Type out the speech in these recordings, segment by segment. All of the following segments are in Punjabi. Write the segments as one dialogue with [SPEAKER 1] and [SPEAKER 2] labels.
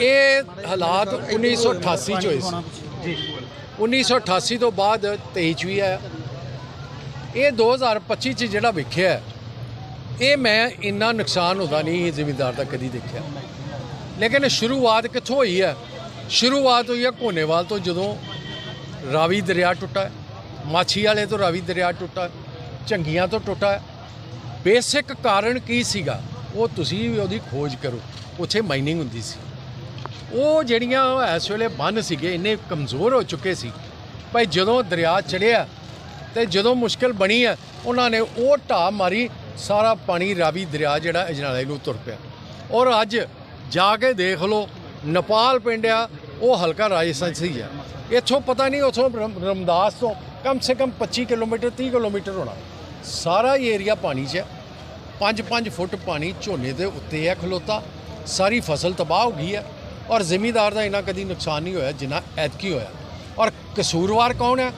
[SPEAKER 1] ਇਹ ਹਾਲਾਤ 1988 ਚ ਹੋਏ ਸੀ। 1988 ਤੋਂ ਬਾਅਦ 23 ਚ ਵੀ ਆਇਆ ਇਹ 2025 ਚ ਜਿਹੜਾ ਵੇਖਿਆ ਇਹ ਮੈਂ ਇੰਨਾ ਨੁਕਸਾਨ ਹੁੰਦਾ ਨਹੀਂ ਜ਼ਿਮੀਂਦਾਰ ਦਾ ਕਦੀ ਦੇਖਿਆ। ਲੇਕਿਨ ਸ਼ੁਰੂਆਤ ਕਿੱਥੋਂ ਹੋਈ ਹੈ? ਸ਼ੁਰੂਆਤ ਹੋਈ ਹੈ ਕੋਨੇਵਾਲ ਤੋਂ ਜਦੋਂ ਰਾਵੀ ਦਰਿਆ ਟੁੱਟਾ। ਮਾਛੀ ਵਾਲੇ ਤੋਂ ਰਾਵੀ ਦਰਿਆ ਟੁੱਟਾ ਹੈ, ਝੰਗੀਆਂ ਤੋਂ ਟੁੱਟਾ। ਬੇਸਿਕ ਕਾਰਨ ਕੀ ਸੀਗਾ? ਉਹ ਤੁਸੀਂ ਵੀ ਉਹਦੀ ਖੋਜ ਕਰੋ। ਉੱਥੇ ਮਾਈਨਿੰਗ ਹੁੰਦੀ ਸੀ। ਉਹ ਜਿਹੜੀਆਂ ਇਸ ਵੇਲੇ ਬੰਨ ਸੀਗੇ, ਇੰਨੇ ਕਮਜ਼ੋਰ ਹੋ ਚੁੱਕੇ ਸੀ। ਭਾਈ ਜਦੋਂ ਦਰਿਆ ਚੜਿਆ ਤੇ ਜਦੋਂ ਮੁਸ਼ਕਲ ਬਣੀ ਹੈ ਉਹਨਾਂ ਨੇ ਉਹ ਢਾਹ ਮਾਰੀ, ਸਾਰਾ ਪਾਣੀ ਰਾਵੀ ਦਰਿਆ ਜਿਹੜਾ ਅਜਨਾਲੇ ਨੂੰ ਤੁਰ ਪਿਆ। ਔਰ ਅੱਜ ਜਾ ਕੇ ਦੇਖ ਲਓ, ਨੇਪਾਲ ਪਿੰਡ ਆ, ਉਹ ਹਲਕਾ ਰਾਜਸਥਾਨ ਸੀ ਆ। ਇੱਥੋਂ ਪਤਾ ਨਹੀਂ ਉਥੋਂ ਰਮਦਾਸ ਤੋਂ ਕਮ ਸੇ ਕਮ 25 ਕਿਲੋਮੀਟਰ 30 ਕਿਲੋਮੀਟਰ ਹੋਣਾ। ਸਾਰਾ ਹੀ ਏਰੀਆ ਪਾਣੀ 'ਚ ਹੈ 5-5 ਫੁੱਟ ਪਾਣੀ ਝੋਨੇ ਦੇ ਉੱਤੇ ਹੈ ਖਲੋਤਾ। ਸਾਰੀ ਫਸਲ ਤਬਾਹ ਹੋ ਗਈ ਹੈ ਔਰ ਜ਼ਿਮੀਦਾਰ ਦਾ ਇੰਨਾ ਕਦੀ ਨੁਕਸਾਨ ਨਹੀਂ ਹੋਇਆ, ਜਿੰਨਾ ਐਤਕੀ ਹੋਇਆ। ਔਰ ਕਸੂਰਵਾਰ ਕੌਣ ਹੈ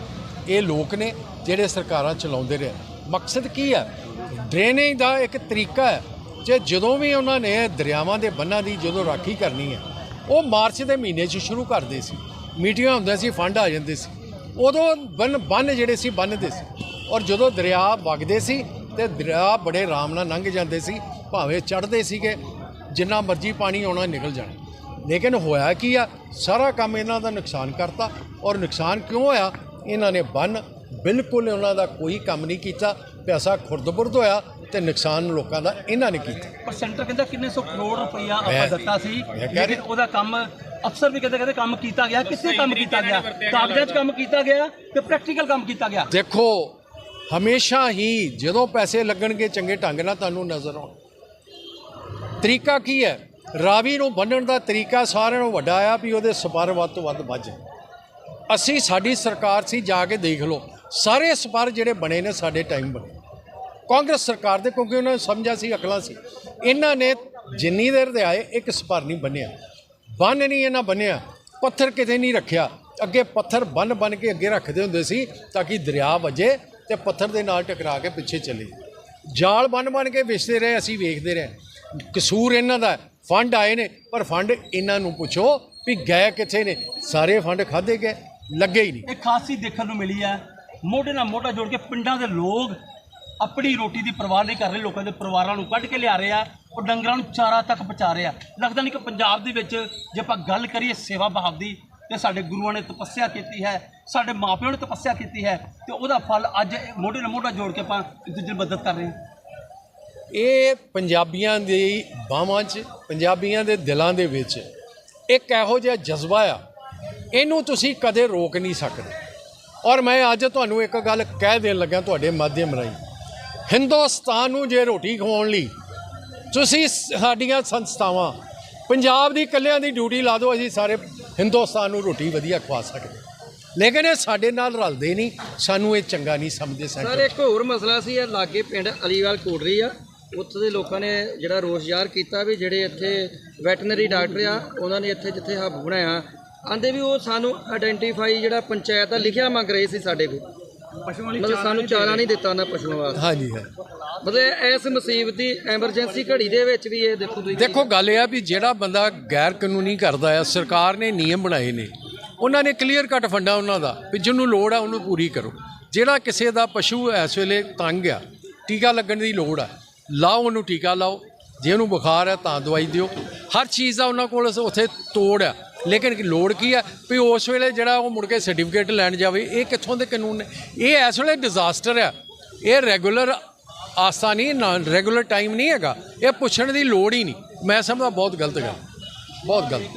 [SPEAKER 1] ਇਹ ਲੋਕ ਨੇ ਜਿਹੜੇ ਸਰਕਾਰਾਂ ਚਲਾਉਂਦੇ ਰਹੇ। ਮਕਸਦ ਕੀ ਹੈ ਡਰੇਨੇਜ ਦਾ ਇੱਕ ਤਰੀਕਾ ਹੈ। ਜੇ ਜਦੋਂ ਵੀ ਉਹਨਾਂ ਨੇ ਦਰਿਆਵਾਂ ਦੇ ਬੰਨਾਂ ਦੀ ਜਦੋਂ ਰਾਖੀ ਕਰਨੀ ਹੈ, ਉਹ ਮਾਰਚ ਦੇ ਮਹੀਨੇ 'ਚ ਸ਼ੁਰੂ ਕਰਦੇ ਸੀ। ਮੀਟਿੰਗਾਂ ਹੁੰਦੀਆਂ ਸੀ, ਫੰਡ ਆ ਜਾਂਦੇ ਸੀ। ਉਦੋਂ ਬੰਨ ਬੰਨ ਜਿਹੜੇ ਸੀ ਬੰਨਦੇ ਸੀ। ਔਰ ਜਦੋਂ ਦਰਿਆ ਵਗਦੇ ਸੀ ਤੇ ਦਰਿਆ ਬੜੇ ਆਰਾਮ ਨਾਲ ਲੰਘ ਜਾਂਦੇ ਸੀ, ਭਾਵੇਂ ਚੜ੍ਹਦੇ ਸੀਗੇ, ਜਿੰਨਾ ਮਰਜ਼ੀ ਪਾਣੀ ਆਉਣਾ ਨਿਕਲ ਜਾਣਾ। ਲੇਕਿਨ ਹੋਇਆ ਕੀ ਆ? ਸਾਰਾ ਕੰਮ ਇਹਨਾਂ ਦਾ ਨੁਕਸਾਨ ਕਰਤਾ। ਔਰ ਨੁਕਸਾਨ ਕਿਉਂ ਹੋਇਆ? ਇਹਨਾਂ ਨੇ ਬੰਨ ਬਿਲਕੁਲ ਉਹਨਾਂ ਦਾ ਕੋਈ ਕੰਮ ਨਹੀਂ ਕੀਤਾ। ਪੈਸਾ ਖੁਰਦ-ਬੁਰਦ ਹੋਇਆ ਤੇ ਨੁਕਸਾਨ ਲੋਕਾਂ ਦਾ ਇਹਨਾਂ ਨੇ ਕੀਤਾ।
[SPEAKER 2] ਪਰ ਸੈਂਟਰ ਕਹਿੰਦਾ ਕਿੰਨੇ ਸੌ ਕਰੋੜ ਰੁਪਈਆ ਆਪਾਂ ਦਿੱਤਾ ਸੀ। ਲੇਕਿਨ ਉਹਦਾ ਕੰਮ ਅਫਸਰ ਵੀ ਕਹਿੰਦੇ ਕਹਿੰਦੇ ਕੰਮ ਕੀਤਾ ਗਿਆ। ਕਿੱਥੇ ਕੰਮ ਕੀਤਾ ਗਿਆ? ਕਾਗਜ਼ਾਂ 'ਚ ਕੰਮ ਕੀਤਾ ਗਿਆ ਤੇ ਪ੍ਰੈਕਟੀਕਲ ਕੰਮ ਕੀਤਾ ਗਿਆ।
[SPEAKER 1] ਦੇਖੋ ਹਮੇਸ਼ਾ ਹੀ ਜਦੋਂ ਪੈਸੇ ਲੱਗਣਗੇ ਚੰਗੇ ਢੰਗ ਨਾਲ ਤੁਹਾਨੂੰ ਨਜ਼ਰ ਆਉਣ। ਤਰੀਕਾ ਕੀ ਹੈ? ਰਾਵੀ ਨੂੰ ਬੰਨਣ ਦਾ ਤਰੀਕਾ ਸਾਰਿਆਂ ਨੂੰ ਵੱਡਾ ਆ ਵੀ ਉਹਦੇ ਸਪਰ ਵੱਧ ਤੋਂ ਵੱਧ ਵੱਜ। ਅਸੀਂ, ਸਾਡੀ ਸਰਕਾਰ ਸੀ, ਜਾ ਕੇ ਦੇਖ ਲਓ। ਸਾਰੇ ਸਪਰ ਜਿਹੜੇ ਬਣੇ ਨੇ, ਸਾਡੇ ਟਾਈਮ ਬਣੇ। ਕਾਂਗਰਸ ਸਰਕਾਰ ਦੇ, ਕਿਉਂਕਿ ਉਹਨਾਂ ਨੂੰ ਸਮਝਿਆ ਸੀ, ਅਕਲਾਂ ਸੀ। ਇਹਨਾਂ ਨੇ ਜਿੰਨੀ ਦੇਰ ਦੇ ਆਏ, ਇੱਕ ਸਪਰ ਨਹੀਂ ਬੰਨਿਆ। ਬੰਨ ਨਹੀਂ, ਇਹਨਾਂ ਬੰਨਿਆ। ਪੱਥਰ ਕਿਤੇ ਨਹੀਂ ਰੱਖਿਆ। ਅੱਗੇ ਪੱਥਰ ਬੰਨ ਬੰਨ ਕੇ ਅੱਗੇ ਰੱਖਦੇ ਹੁੰਦੇ ਸੀ, ਤਾਂ ਕਿ ਦਰਿਆ ਵਜੇ ਤੇ ਪੱਥਰ ਦੇ ਨਾਲ ਟਕਰਾ ਕੇ ਪਿੱਛੇ ਚਲੇ। ਜਾਲ ਬੰਨ ਬੰਨ ਕੇ ਵਿਛਦੇ ਰਹੇ, ਅਸੀਂ ਵੇਖਦੇ ਰਹੇ। ਕਸੂਰ ਇਹਨਾਂ ਦਾ ਫੰਡ ਆਏ ਨੇ, ਪਰ ਫੰਡ ਇਹਨਾਂ ਨੂੰ ਪੁੱਛੋ ਵੀ ਗਏ ਕਿੱਥੇ ਨੇ। ਸਾਰੇ ਫੰਡ ਖਾਦੇ ਗਏ, ਲੱਗੇ ਹੀ ਨਹੀਂ।
[SPEAKER 2] ਇੱਕ ਖਾਸ ਚੀਜ਼ ਦੇਖਣ ਨੂੰ ਮਿਲੀ ਹੈ। ਮੋਢੇ ਨਾਲ ਮੋਢਾ ਜੋੜ ਕੇ ਪਿੰਡਾਂ ਦੇ ਲੋਕ ਆਪਣੀ ਰੋਟੀ ਦੀ ਪਰਵਾਹ ਨਹੀਂ ਕਰ ਰਹੇ, ਲੋਕਾਂ ਦੇ ਪਰਿਵਾਰਾਂ ਨੂੰ ਕੱਢ ਕੇ ਲਿਆ ਰਹੇ ਆ, ਉਹ ਡੰਗਰਾਂ ਨੂੰ ਚਾਰਾ ਤੱਕ ਪਹੁੰਚਾ ਰਹੇ ਆ। ਲੱਗਦਾ ਨਹੀਂ ਕਿ ਪੰਜਾਬ ਦੇ ਵਿੱਚ ਜੇ ਆਪਾਂ ਗੱਲ ਕਰੀਏ ਸੇਵਾ ਭਾਵ ਦੀ, ਤੇ ਸਾਡੇ ਗੁਰੂਆਂ ਨੇ ਤਪੱਸਿਆ ਕੀਤੀ ਹੈ, ਸਾਡੇ ਮਾਪਿਆਂ ਨੇ ਤਪੱਸਿਆ ਕੀਤੀ ਹੈ, ਤੇ ਉਹਦਾ ਫਲ ਅੱਜ ਮੋਢੇ ਨਾਲ ਮੋਢਾ ਜੋੜ ਕੇ ਆਪਾਂ ਇੱਕ ਦੂਜੇ ਦੀ ਮਦਦ ਕਰ ਰਹੇ ਹਾਂ।
[SPEAKER 1] ਇਹ ਪੰਜਾਬੀਆਂ ਦੀ ਬਾਹਾਂ 'ਚ, ਪੰਜਾਬੀਆਂ ਦੇ ਦਿਲਾਂ ਦੇ ਵਿੱਚ ਇੱਕ ਇਹੋ ਜਿਹਾ ਜਜ਼ਬਾ ਆ, ਇਹਨੂੰ ਤੁਸੀਂ ਕਦੇ ਰੋਕ ਨਹੀਂ ਸਕਦੇ। ਔਰ ਮੈਂ ਅੱਜ ਤੁਹਾਨੂੰ ਇੱਕ ਗੱਲ ਕਹਿ ਦੇਣ ਲੱਗਾ ਤੁਹਾਡੇ ਮਾਧਿਅਮ ਰਾਹੀਂ, ਹਿੰਦੁਸਤਾਨ ਨੂੰ ਜੇ ਰੋਟੀ ਖਵਾਉਣ ਲਈ ਤੁਸੀਂ ਸਾਡੀਆਂ ਸੰਸਥਾਵਾਂ, ਪੰਜਾਬ ਦੀ ਇਕੱਲਿਆਂ ਦੀ ਡਿਊਟੀ ਲਾ ਦਿਓ, ਅਸੀਂ ਸਾਰੇ ਹਿੰਦੁਸਤਾਨ ਨੂੰ ਰੋਟੀ ਵਧੀਆ ਖਵਾ ਸਕਦੇ। ਲੇਕਿਨ ਇਹ ਸਾਡੇ ਨਾਲ ਰਲਦੇ ਨਹੀਂ, ਸਾਨੂੰ ਇਹ ਚੰਗਾ ਨਹੀਂ ਸਮਝਦੇ
[SPEAKER 3] ਸਰ, ਇੱਕ ਹੋਰ ਮਸਲਾ ਸੀ, ਇਹ ਲਾਗੇ ਪਿੰਡ ਅਲੀਵਾਲ ਕੋਟਰੀ ਆ। ਉੱਥੇ ਦੇ ਲੋਕਾਂ ਨੇ ਜਿਹੜਾ ਰੋਸ ਜ਼ਾਹਰ ਕੀਤਾ ਵੀ ਜਿਹੜੇ ਇੱਥੇ ਵੈਟਰਨਰੀ ਡਾਕਟਰ ਆ ਉਹਨਾਂ ਨੇ ਇੱਥੇ ਜਿੱਥੇ ਹੱਬ ਬਣਾਇਆ। ਆਂਦੇ ਵੀ ਉਹ ਸਾਨੂੰ ਆਇਡੈਂਟੀਫਾਈ ਜਿਹੜਾ ਪੰਚਾਇਤ ਦਾ ਲਿਖਿਆ ਮੰਗ ਰਹੇ ਸੀ ਸਾਡੇ ਕੋਲ।
[SPEAKER 2] ਪਸ਼ੂਆਂ
[SPEAKER 3] ਮਤਲਬ ਸਾਨੂੰ ਚਾਰਾ ਨਹੀਂ ਦਿੱਤਾ ਉਹਨਾਂ ਪਸ਼ੂਆਂ ਵਾਸਤੇ।
[SPEAKER 1] ਹਾਂਜੀ ਹਾਂ।
[SPEAKER 3] ਮਤਲਬ ਇਸ ਮੁਸੀਬਤ ਦੀ ਐਮਰਜੈਂਸੀ ਘੜੀ ਦੇ ਵਿੱਚ ਵੀ ਇਹ ਦੇਖੋ ਤੁਸੀਂ।
[SPEAKER 1] ਦੇਖੋ ਗੱਲ ਇਹ ਆ ਵੀ ਜਿਹੜਾ ਬੰਦਾ ਗੈਰ ਕਾਨੂੰਨੀ ਕਰਦਾ ਆ ਸਰਕਾਰ ਨੇ ਨਿਯਮ ਬਣਾਏ ਨੇ। ਉਹਨਾਂ ਨੇ ਕਲੀਅਰ ਕੱਟ ਫੰਡਾ ਉਹਨਾਂ ਦਾ ਵੀ ਜਿਹਨੂੰ ਲੋੜ ਆ ਉਹਨੂੰ ਪੂਰੀ ਕਰੋ। ਜਿਹੜਾ ਕਿਸੇ ਦਾ ਪਸ਼ੂ ਇਸ ਵੇਲੇ ਤੰਗ ਆ ਟੀਕਾ ਲੱਗਣ ਦੀ ਲੋੜ ਆ ਲਾਓ, ਉਹਨੂੰ ਟੀਕਾ ਲਾਓ। ਜੇ ਉਹਨੂੰ ਬੁਖਾਰ ਹੈ ਤਾਂ ਦਵਾਈ ਦਿਓ। ਹਰ ਚੀਜ਼ ਦਾ ਉਹਨਾਂ ਕੋਲ ਉੱਥੇ ਤੋੜ ਹੈ। ਲੇਕਿਨ ਲੋੜ ਕੀ ਹੈ? ਵੀ ਉਸ ਵੇਲੇ ਜਿਹੜਾ ਉਹ ਮੁੜ ਕੇ ਸਰਟੀਫਿਕੇਟ ਲੈਣ ਜਾਵੇ, ਇਹ ਕਿੱਥੋਂ ਦੇ ਕਾਨੂੰਨ ਨੇ? ਇਹ ਇਸ ਵੇਲੇ ਡਿਜ਼ਾਸਟਰ ਹੈ। ਇਹ ਰੈਗੂਲਰ ਆਸਾ ਨਹੀਂ, ਨਾ ਰੈਗੂਲਰ ਟਾਈਮ ਨਹੀਂ ਹੈਗਾ। ਇਹ ਪੁੱਛਣ ਦੀ ਲੋੜ ਹੀ ਨਹੀਂ। ਮੈਂ ਸਮਝਦਾ, ਬਹੁਤ ਗਲਤ ਗੱਲ। ਬਹੁਤ ਗਲਤ।